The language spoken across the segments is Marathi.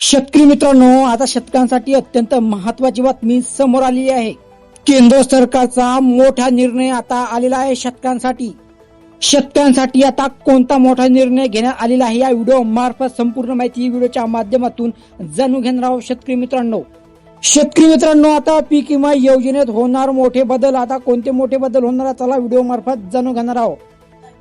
शेतकरी मित्रांनो आता शेतकऱ्यांसाठी अत्यंत महत्वाची बातमी समोर आलेली आहे. केंद्र सरकारचा मोठा निर्णय आता आलेला आहे शेतकऱ्यांसाठी. शेतकऱ्यांसाठी आता कोणता मोठा निर्णय घेण्यात आलेला आहे या व्हिडिओ मार्फत संपूर्ण माहिती व्हिडिओच्या माध्यमातून जाणून घेणार आहोत शेतकरी मित्रांनो. शेतकरी मित्रांनो आता पीक विमा योजनेत होणार मोठे बदल आता कोणते मोठे बदल होणार त्याला चला व्हिडिओ मार्फत जाणून घेणार आहोत.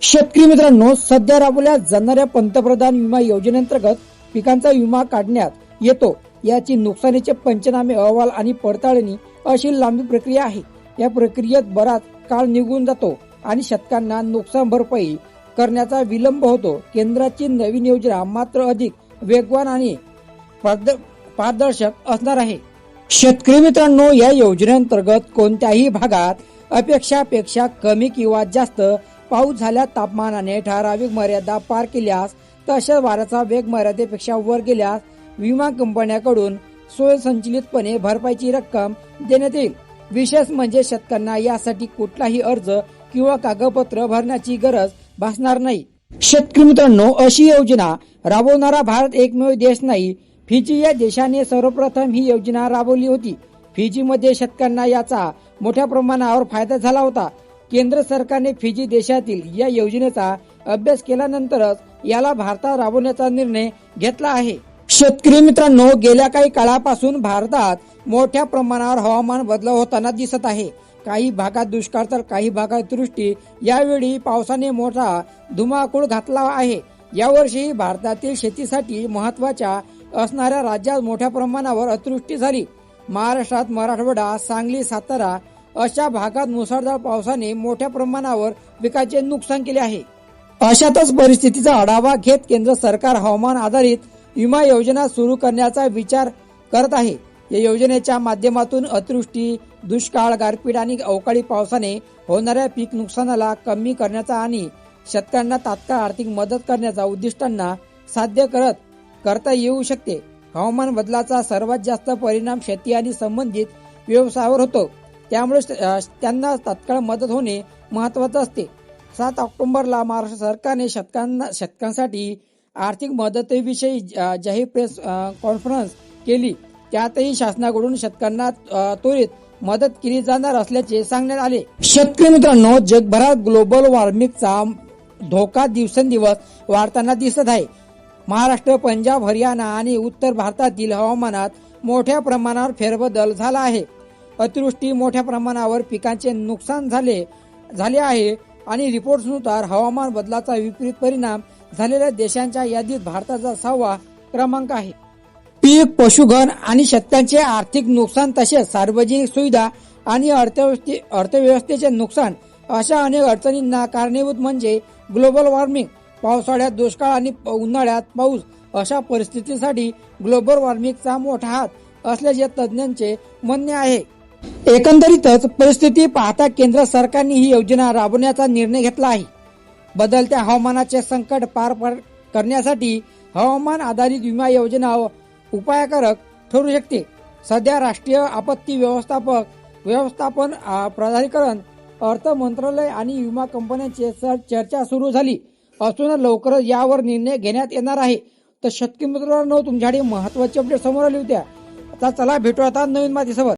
शेतकरी मित्रांनो सध्या राबवल्या जाणाऱ्या पंतप्रधान विमा योजनेअंतर्गत पिकांचा विमा काढण्यात येतो. याची नुकसानीचे पंचनामे अहवाल आणि पडताळणी अशी लांबी प्रक्रिया आहे. या प्रक्रियेत बराच काळ निघून जातो आणि शेतकऱ्यांना नुकसान भरपाई करण्याचा विलंब होतो. केंद्राची नवीन योजना मात्र अधिक वेगवान आणि पारद- पारदर्शक असणार आहे. शेतकरी मित्रांनो या योजनेअंतर्गत कोणत्याही भागात अपेक्षापेक्षा कमी किंवा जास्त पाऊस झाल्या तापमानाने ठराविक मर्यादा पार केल्यास तसेच वाऱ्याचा वेग मर्यादेपेक्षा वर गेल्यास विमा कंपन्याकडून स्वयंसंचलितपणे भरपाईची रक्कम देण्यात येईल. विशेष म्हणजे शेतकऱ्यांना यासाठी कुठलाही अर्ज किंवा कागदपत्र भरण्याची गरज भासणार नाही. शेतकरी मित्रांनो अशी योजना राबवणारा भारत एकमेव देश नाही. फिजी या देशाने सर्वप्रथम ही योजना राबवली होती. फिजी मध्ये शेतकऱ्यांना याचा मोठ्या प्रमाणावर फायदा झाला होता. केंद्र सरकारने फिजी देशातील या योजनेचा अभ्यास केल्यानंतरच याला भारतात राबवण्याचा निर्णय घेतला आहे. शेतकरी मित्रांनो गेल्या काही काळापासून भारतात मोठ्या प्रमाणावर हवामान बदल होताना दिसत आहे. काही भागात दुष्काळ तर काही भागात दृष्टी यावेळी पावसाने मोठा धुमाकूळ घातला आहे. यावर्षी भारतातील शेतीसाठी महत्त्वाच्या असणाऱ्या राज्यात मोठ्या प्रमाणावर अतिवृष्टी झाली. महाराष्ट्रात मराठवाडा सांगली सातारा अशा भागात मुसळधार पावसाने मोठ्या प्रमाणावर पिकाचे नुकसान केले आहे. अशातच परिस्थितीचा आढावा घेत केंद्र सरकार हवामान आधारित विमा योजना सुरू करण्याचा विचार करत आहे. या योजनेच्या माध्यमातून अतिवृष्टी दुष्काळ गारपीट आणि अवकाळी पावसाने होणाऱ्या पीक नुकसानाला कमी करण्याचा आणि शेतकऱ्यांना तात्काळ आर्थिक मदत करण्याचा उद्दिष्टांना साध्य करत करता येऊ शकते. हवामान बदलाचा सर्वात जास्त परिणाम शेती आणि संबंधित व्यवसायावर होतो. त्यामुळे त्यांना तात्काळ मदत होणे महत्वाचं असते. सात ऑक्टोबरला महाराष्ट्र सरकारने शतकांना शेतकऱ्यांसाठी आर्थिक मदतीविषयी जाहीर प्रेस कॉन्फरन्स केली. त्यातही शासनाकडून शेतकऱ्यांना त्वरित मदत केली जाणार असल्याचे सांगण्यात आले. शेतकरी मित्रांनो जगभरात ग्लोबल वॉर्मिंगचा धोका दिवसेंदिवस वाढताना दिसत आहे. महाराष्ट्र पंजाब हरियाणा आणि उत्तर भारतातील हवामानात मोठ्या प्रमाणावर फेरबदल झाला आहे. अतिवृष्टी मोठ्या प्रमाणावर पिकांचे नुकसान झाले झाले आहे. आणि रिपोर्ट्सनुसार हवामान बदलाचा विपरीत परिणाम झालेल्या देशांच्या यादीत भारताचा सहावा क्रमांक आहे. पीक पशुधन आणि शेतकऱ्यांचे आर्थिक नुकसान तसेच सार्वजनिक सुविधा आणि अर्थव्यवस्थे अर्थव्यवस्थेचे नुकसान अशा अनेक अडचणींना कारणीभूत म्हणजे ग्लोबल वॉर्मिंग पावसाळ्यात दुष्काळ आणि प- उन्हाळ्यात पाऊस अशा परिस्थितीसाठी ग्लोबल वॉर्मिंगचा मोठा हात असल्याचे तज्ज्ञांचे म्हणणे आहे. एकंदरीतच परिस्थिती पाहता केंद्र सरकारने ही योजना राबवण्याचा निर्णय घेतला आहे. बदलत्या हवामानाचे संकट पार करण्यासाठी हवामान आधारित विमा योजना उपायकारक ठरू शकते. सध्या राष्ट्रीय आपत्ती व्यवस्थापक व्यवस्थापन प्राधिकरण अर्थ मंत्रालय आणि विमा कंपन्यांची सर चर्चा सुरू झाली असून लवकरच यावर निर्णय घेण्यात येणार आहे. तर शेतकरी मित्रांनो तुमच्याकडे महत्वाची अपडेट समोर आली होत्या आता चला भेटू आता नवीन माहितीसोबत